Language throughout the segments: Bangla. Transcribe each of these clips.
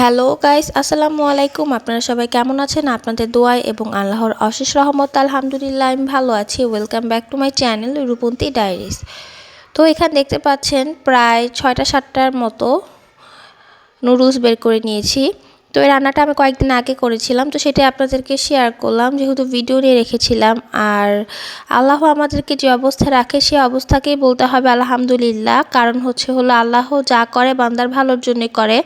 হ্যালো গাইস আসসালামু আলাইকুম আপনারা সবাই কেমন আছেন? আপনাদের দোয়ায় এবং আল্লাহর অশেষ রহমত, আলহামদুলিল্লাহ, আমি ভালো আছি। Welcome back to my channel Rupanti diaries তো এখানে দেখতে পাচ্ছেন, প্রায় ছয়টা, সাতটার মতো নুডলস বের করে নিয়েছি। তো এই রান্নাটা আমি কয়েকদিন আগে করেছিলাম। তো সেটা আপনাদেরকে শেয়ার করলাম। যেহেতু ভিডিও নিয়ে রেখেছিলাম। আর আল্লাহ আমাদেরকে যে অবস্থা রাখে, সে অবস্থাকেই বলতে হবে আলহামদুলিল্লাহ। কারণ হচ্ছে হলো আল্লাহ যা করে, বান্দার ভালোর জন্য করে।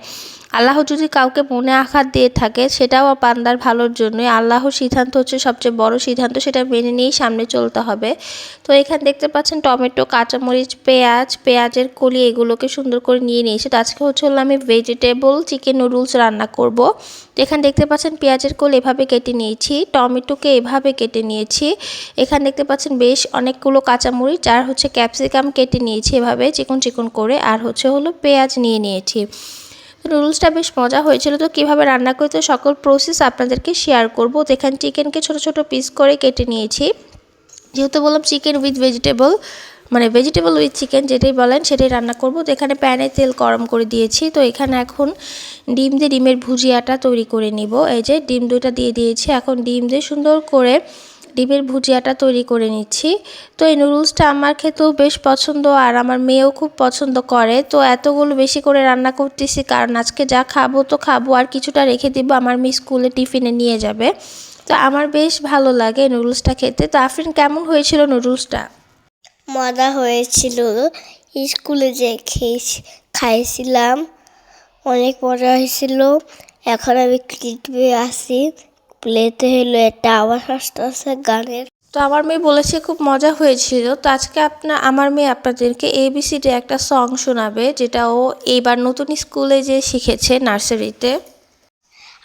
আল্লাহ যদি কাউকে মনে আঘাত দিয়ে থাকে, সেটাও পান্দার ভালোর জন্যই। আল্লাহর সিদ্ধান্ত হচ্ছে সবচেয়ে বড় সিদ্ধান্ত, সেটা মেনে নিয়েই সামনে চলতে হবে। তো এখানে দেখতে পাচ্ছেন টমেটো, কাঁচামরিচ, পেঁয়াজ, পেঁয়াজের কলি এগুলোকে সুন্দর করে নিয়ে নিয়েছি। তো আজকে হচ্ছে হলো আমি ভেজিটেবল চিকেন নুডলস রান্না করব। এখানে দেখতে পাচ্ছেন পেঁয়াজের কোল এভাবে কেটে নিয়েছি, টমেটোকে এভাবে কেটে নিয়েছি। এখানে দেখতে পাচ্ছেন বেশ অনেকগুলো কাঁচামরিচ আর হচ্ছে ক্যাপসিকাম কেটে নিয়েছি এভাবে, চিকন চিকন করে। আর হচ্ছে হলো পেঁয়াজ নিয়ে নিয়েছি। নুডলসটা বেশ মজা হয়েছিল। তো কীভাবে রান্না করতে সকল প্রসেস আপনাদেরকে শেয়ার করব। তো এখানে চিকেনকে ছোট ছোট পিস করে কেটে নিয়েছি। যেহেতু বললাম চিকেন উইথ ভেজিটেবল মানে ভেজিটেবল উইথ চিকেন যেটাই বলেন সেটাই রান্না করব। তো এখানে প্যানে তেল গরম করে দিয়েছি। তো এখানে এখন ডিম দিয়ে ডিমের ভুজিয়াটা তৈরি করে নিব। এই যে ডিম দুটা দিয়ে দিয়েছি। এখন ডিম দিয়ে সুন্দর করে ডিমের ভুজিয়াটা তৈরি করে নিচ্ছি। তো এই নুডলসটা আমার খেতেও বেশ পছন্দ আর আমার মেয়েও খুব পছন্দ করে। তো এতগুলো বেশি করে রান্না করতেছি, কারণ আজকে যা খাব তো খাব আর কিছুটা রেখে দিব, আমার মেয়ে স্কুলে টিফিনে নিয়ে যাবে। তো আমার বেশ ভালো লাগে নুডলসটা খেতে। তো আফরিন, কেমন হয়েছিল নুডলসটা? মজা হয়েছিল। স্কুলে যে খেয়েছি খাইছিলাম, অনেক মজা হয়েছিল। এখন আমি ক্লিপে আসি। প্লেতে হলো একটা আওয়াজ আসতেছে গানের। তো আমার মেয়ে বলেছে খুব মজা হয়েছিল। তো আজকে আপনার আমার মেয়ে আপনাদেরকে এবিসিডি একটা সং শোনাবে, যেটা ও এইবার নতুন স্কুলে যে শিখেছে নার্সারিতে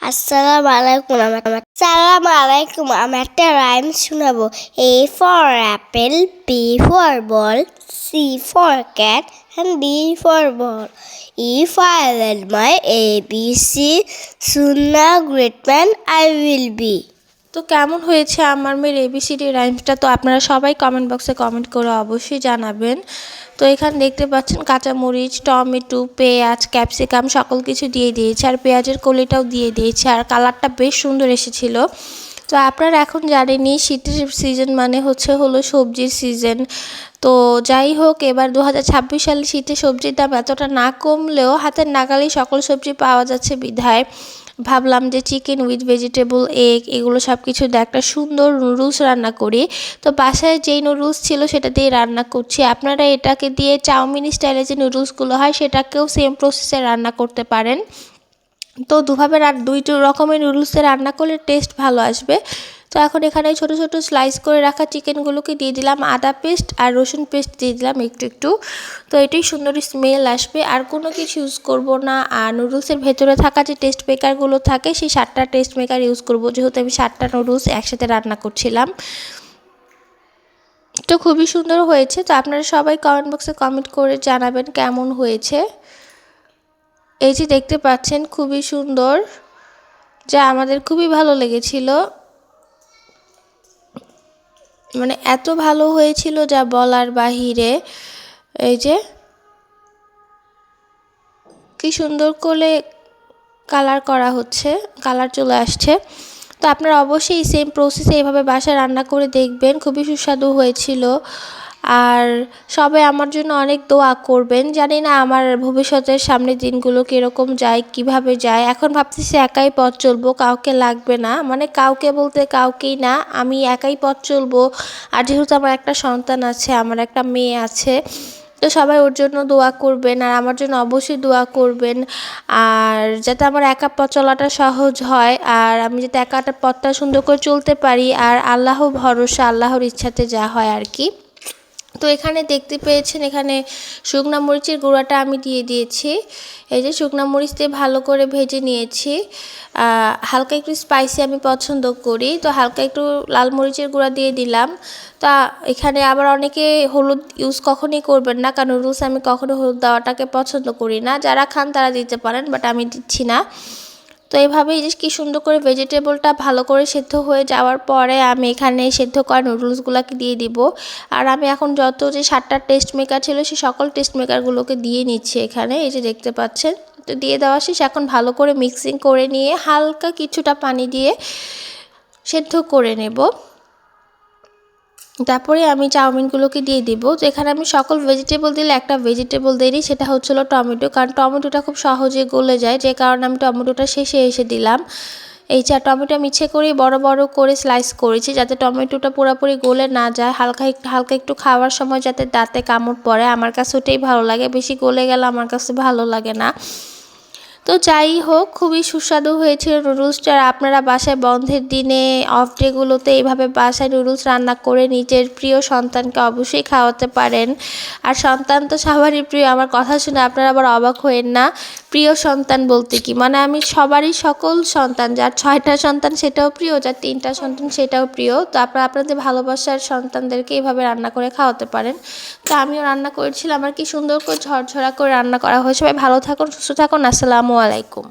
আসসালামু আলাইকুম, আমার সালাম আলাইকুম, আমি একটা রাইম শোনাবো A for apple B for ball C for cat and D for ball If I my my be see a great man I will be. তো কেমন হয়েছে আমার মেয়ের এবিসিডি রাইমসটা তো আপনারা সবাই কমেন্ট বক্সে কমেন্ট করে অবশ্যই জানাবেন। তো এখানে দেখতে পাচ্ছেন কাঁচামরিচ টমেটো, পেঁয়াজ ক্যাপসিকাম সকল কিছু দিয়ে দিয়েছে আর পেঁয়াজের কলিটাও দিয়ে দিয়েছে আর কালারটা বেশ সুন্দর এসেছিল। তো আপনারা এখন জানেনই শীতের সিজন মানে হচ্ছে হলো সবজির সিজন তো যাই হোক, এবার দু হাজার ছাব্বিশ সালে শীতে সবজির দাম এতটা না কমলেও হাতের নাগালেই সকল সবজি পাওয়া যাচ্ছে বিধায়। ভাবলাম যে চিকেন উইথ ভেজিটেবল এগ এগুলো সব কিছু একটা সুন্দর নুডলস রান্না করি। তো বাসায় যেই নুডলস ছিল সেটা দিয়ে রান্না করছি। আপনারা এটাকে দিয়ে চাউমিন স্টাইলে যে নুডলসগুলো হয়, সেটাকেও সেম প্রসেসে রান্না করতে পারেন। তো দুভাবে দুইটো রকমের নুডলসে রান্না করলে টেস্ট ভালো আসবে। তো এখন এখানে ছোট ছোট স্লাইস করে রাখা চিকেনগুলোকে দিয়ে দিলাম আদা পেস্ট আর রসুন পেস্ট দিয়ে দিলাম একটু একটু। তো এটাই সুন্দর স্মেল আসবে। আর কোনো কিছু ইউজ করব না। আর নুডলসের ভেতরে থাকা যে টেস্ট মেকারগুলো থাকে, সেই সাতটা টেস্ট মেকার ইউজ করব। যেহেতু আমি সাতটা নুডলস একসাথে রান্না করছিলাম। তো খুবই সুন্দর হয়েছে। তো আপনারা সবাই কমেন্ট বক্সে কমেন্ট করে জানাবেন কেমন হয়েছে। এই যে দেখতে পাচ্ছেন, খুবই সুন্দর। যা আমাদের খুবই ভালো লেগেছিল। মানে এত ভালো হয়েছিল যা বলার বাহিরে, এই যে কি সুন্দর করে কালার করা হচ্ছে কালার চলে আসছে। তো আপনারা অবশ্যই সেম প্রসেসে এইভাবে বাসায় রান্না করে দেখবেন, খুবই সুস্বাদু হয়েছিল। আর সবাই আমার জন্য অনেক দোয়া করবেন। জানি না আমার ভবিষ্যতের সামনের দিনগুলো কীরকম যায়, কীভাবে যায়। এখন ভাবতেছি একাই পথ চলবো, কাউকে লাগবে না। মানে কাউকে বলতে কাউকেই না, আমি একাই পথ চলবো। আর যেহেতু আমার একটা সন্তান আছে, আমার একটা মেয়ে আছে, তো সবাই ওর জন্য দোয়া করবেন আর আমার জন্য অবশ্যই দোয়া করবেন। আর যাতে আমার একা পথ চলাটা সহজ হয় আর আমি যাতে একাটা পথটা সুন্দর করে চলতে পারি আর আল্লাহ ভরসা, আল্লাহর ইচ্ছাতে যা হয় আর কি। তো এখানে দেখতে পেয়েছেন এখানে শুকনা মরিচের গুঁড়াটা আমি দিয়ে দিয়েছি। এই যে শুকনা মরিচ দিয়ে ভালো করে ভেজে নিয়েছি। হালকা একটু স্পাইসি আমি পছন্দ করি। তো হালকা একটু লাল মরিচের গুঁড়া দিয়ে দিলাম। তা এখানে আবার অনেকে হলুদ ইউজ কখনই করবেন না, কারণ নুডলস আমি কখনো হলুদ দেওয়াটাকে পছন্দ করি না। যারা খান তারা দিতে পারেন বাট আমি দিচ্ছি না। তো এভাবেই যে কি সুন্দর করে ভেজিটেবলটা ভালো করে সেদ্ধ হয়ে যাওয়ার পরে আমি এখানে সেদ্ধ করা নুডলসগুলোকে দিয়ে দিব। আর আমি এখন যত যে সাতটা টেস্ট মেকার ছিল, সে সকল টেস্ট মেকারগুলোকে দিয়ে নিচ্ছি এখানে, এই যে দেখতে পাচ্ছেন। তো দিয়ে দেওয়া শেষ, এখন ভালো করে মিক্সিং করে নিয়ে হালকা কিছুটা পানি দিয়ে সেদ্ধ করে নেব। তারপরে আমি চাউমিনগুলোকে দিয়ে দিব। তো এখানে আমি সকল ভেজিটেবল দিলে একটা ভেজিটেবল দিই সেটা হচ্ছিল টমেটো। কারণ টমেটোটা খুব সহজে গলে যায়, যে কারণে আমি টমেটোটা শেষে এসে দিলাম। এই চা টমেটো আমি ইচ্ছে করেই বড় বড় করে স্লাইস করেছি যাতে টমেটোটা পুরোপুরি গলে না যায়। হালকা একটু হালকা একটু খাওয়ার সময় যাতে দাঁতে কামড় পড়ে। আমার কাছে ওটাই ভালো লাগে। বেশি গলে গেলে আমার কাছে ভালো লাগে না। তো যাই হোক, খুবই সুস্বাদু হয়েছিল নুডলসটা আপনারা বাসায় বন্ধের দিনে অফ ডেগুলোতে এইভাবে বাসায় নুডলস রান্না করে নিজের প্রিয় সন্তানকে অবশ্যই খাওয়াতে পারেন। আর সন্তান তো সবারই প্রিয়, আমার কথা শুনে আপনারা আবার অবাক হয়েন না। প্রিয় সন্তান বলতে কি? মানে আমি সবারই সকল সন্তান, যার ছয়টা সন্তান সেটাও প্রিয়, যার তিনটা সন্তান সেটাও প্রিয়। তো আপনারা আপনাদের ভালোবাসার সন্তানদেরকে এইভাবে রান্না করে খাওয়াতে পারেন। তো আমিও রান্না করেছিলাম, আর কি সুন্দর করে ঝরঝরা করে রান্না করা হয়। সবাই ভালো থাকুন, সুস্থ থাকুন। আসসালামু আলাইকুম